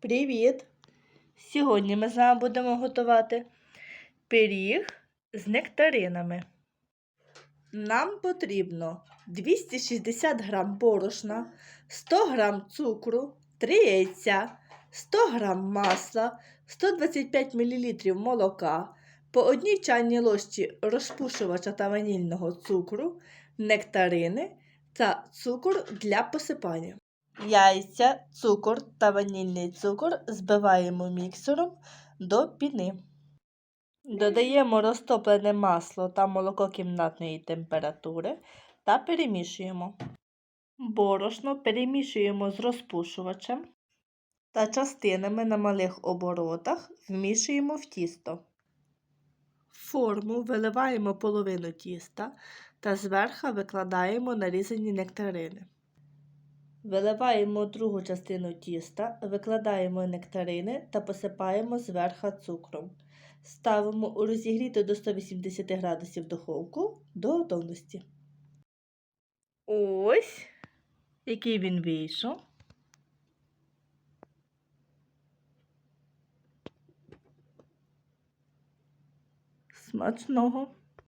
Привіт! Сьогодні ми з вами будемо готувати пиріг з нектаринами. Нам потрібно 260 г борошна, 100 г цукру, 3 яйця, 100 г масла, 125 мл молока, по одній чайній ложці розпушувача та ванільного цукру, нектарини та цукор для посипання. Яйця, цукор та ванільний цукор збиваємо міксером до піни. Додаємо розтоплене масло та молоко кімнатної температури та перемішуємо. Борошно перемішуємо з розпушувачем та частинами на малих оборотах вмішуємо в тісто. Форму виливаємо половину тіста та зверху викладаємо нарізані нектарини. Виливаємо другу частину тіста, викладаємо нектарини та посипаємо зверху цукром. Ставимо у розігріту до 180 градусів духовку до готовності. Ось, який він вийшов. Смачного!